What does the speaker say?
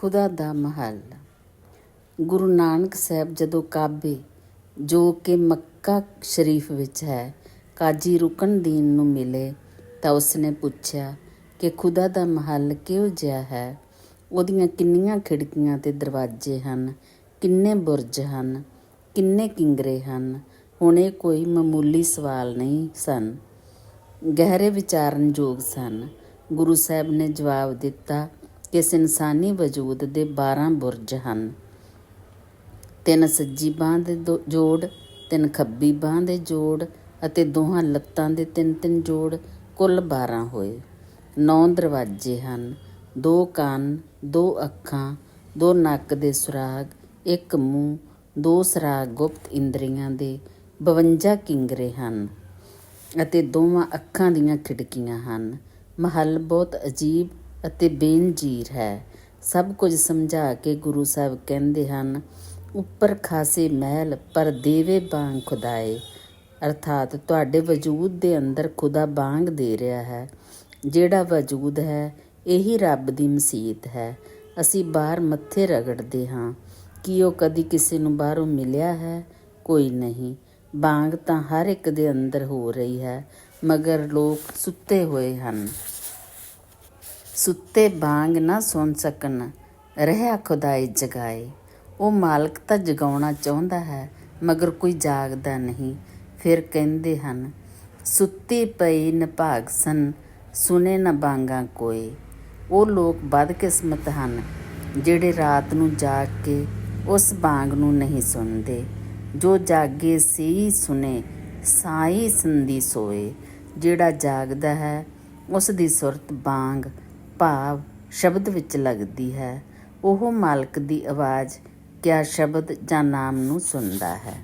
ਖੁਦਾ ਦਾ ਮਹੱਲ। ਗੁਰੂ ਨਾਨਕ ਸਾਹਿਬ ਜਦੋਂ ਕਾਬੇ, ਜੋ ਕਿ ਮੱਕਾ ਸ਼ਰੀਫ ਵਿੱਚ ਹੈ, ਕਾਜੀ ਰੁਕਨਦੀਨ ਨੂੰ ਮਿਲੇ, ਤਾਂ ਉਸਨੇ ਪੁੱਛਿਆ ਕਿ ਖੁਦਾ ਦਾ ਮਹੱਲ ਕਿਹੋ ਜਿਹਾ ਹੈ? ਉਹਦੀਆਂ ਕਿੰਨੀਆਂ ਖਿੜਕੀਆਂ ਤੇ ਦਰਵਾਜ਼ੇ ਹਨ, ਕਿੰਨੇ ਬੁਰਜ ਹਨ, ਕਿੰਨੇ ਕਿੰਗਰੇ ਹਨ? ਹੁਣ ਇਹ ਕੋਈ ਮਾਮੂਲੀ ਸਵਾਲ ਨਹੀਂ ਸਨ। ਗਹਿਰੇ ਵਿਚਾਰਨ ਯੋਗ ਸਨ। ਗੁਰੂ ਸਾਹਿਬ ਨੇ ਜਵਾਬ ਦਿੱਤਾ ਇਸ ਇਨਸਾਨੀ ਵਜੂਦ ਦੇ 12 ਬੁਰਜ ਹਨ। ਤਿੰਨ ਸੱਜੀ ਬਾਹ ਦੇ ਦੋ- ਜੋੜ, ਤਿੰਨ ਖੱਬੀ ਬਾਹ ਦੇ ਜੋੜ ਅਤੇ ਦੋਹਾਂ ਲੱਤਾਂ ਦੇ ਤਿੰਨ ਤਿੰਨ ਜੋੜ ਕੁੱਲ 12 ਹੋਏ। ਨੌ ਦਰਵਾਜ਼ੇ ਹਨ, ਦੋ ਕੰਨ, ਦੋ ਅੱਖਾਂ, ਦੋ ਨੱਕ ਦੇ ਸੁਰਾਗ, ਇੱਕ ਮੂੰਹ, ਦੋ ਸੁਰਾਗ ਗੁਪਤ ਇੰਦਰੀਆਂ ਦੇ 52 ਕਿੰਗਰੇ ਹਨ ਅਤੇ ਦੋਵਾਂ ਅੱਖਾਂ ਦੀਆਂ ਖਿੜਕੀਆਂ ਹਨ। ਮਹੱਲ ਬਹੁਤ ਅਜੀਬ ਅਤੇ ਬੇਨਜ਼ੀਰ ਹੈ। ਸਭ ਕੁਝ ਸਮਝਾ ਕੇ ਗੁਰੂ ਸਾਹਿਬ ਕਹਿੰਦੇ ਹਨ, ਉੱਪਰ ਖਾਸੇ ਮਹਿਲ, ਪਰ ਦੇਵੇ ਬਾਂਗ ਖੁਦਾਏ। ਅਰਥਾਤ ਤੁਹਾਡੇ ਵਜੂਦ ਦੇ ਅੰਦਰ ਖੁਦਾ ਬਾਂਗ ਦੇ ਰਿਹਾ ਹੈ। ਜਿਹੜਾ ਵਜੂਦ ਹੈ, ਇਹੀ ਰੱਬ ਦੀ ਮਸੀਤ ਹੈ। ਅਸੀਂ ਬਾਹਰ ਮੱਥੇ ਰਗੜਦੇ ਹਾਂ। ਕਿ ਉਹ ਕਦੀ ਕਿਸੇ ਨੂੰ ਬਾਹਰੋਂ ਮਿਲਿਆ ਹੈ? ਕੋਈ ਨਹੀਂ। ਬਾਂਗ ਤਾਂ ਹਰ ਇੱਕ ਦੇ ਅੰਦਰ ਹੋ ਰਹੀ ਹੈ, ਮਗਰ ਲੋਕ ਸੁੱਤੇ ਹੋਏ ਹਨ। ਸੁੱਤੇ ਬਾਂਗ ਨਾ ਸੁਣ ਸਕਣ, ਰਹਿਆ ਖੁਦਾਈ ਜਗਾਏ। ਉਹ ਮਾਲਕ ਤਾਂ ਜਗਾਉਣਾ ਚਾਹੁੰਦਾ ਹੈ, ਮਗਰ ਕੋਈ ਜਾਗਦਾ ਨਹੀਂ, ਫਿਰ ਕਹਿੰਦੇ ਹਨ, ਸੁੱਤੀ ਪਈ ਨਭਾਗ ਸਨ ਸੁਨੇ ਨਾ ਬਾਂਗਾ ਕੋਈ ਉਹ ਲੋਕ ਬਦਕਿਸਮਤ ਹਨ, ਜਿਹੜੇ ਰਾਤ ਨੂੰ ਜਾਗ ਕੇ ਉਸ ਬਾਂਗ ਨੂੰ ਨਹੀਂ ਸੁਣਦੇ। ਜੋ ਜਾਗੇ ਸੀ ਸੁਨੇ ਸਾਈ ਸੰਦੀ ਸੋਏ। ਜਿਹੜਾ ਜਾਗਦਾ ਹੈ, ਉਸ ਦੀ ਸੁਰਤ ਬਾਂਗ ਭਾਵ ਸ਼ਬਦ ਵਿੱਚ ਲੱਗਦੀ ਹੈ, ਉਹ ਮਾਲਕ ਦੀ ਆਵਾਜ਼ ਕਿਆ ਸ਼ਬਦ ਜਾਂ ਨਾਮ ਨੂੰ ਸੁਣਦਾ ਹੈ।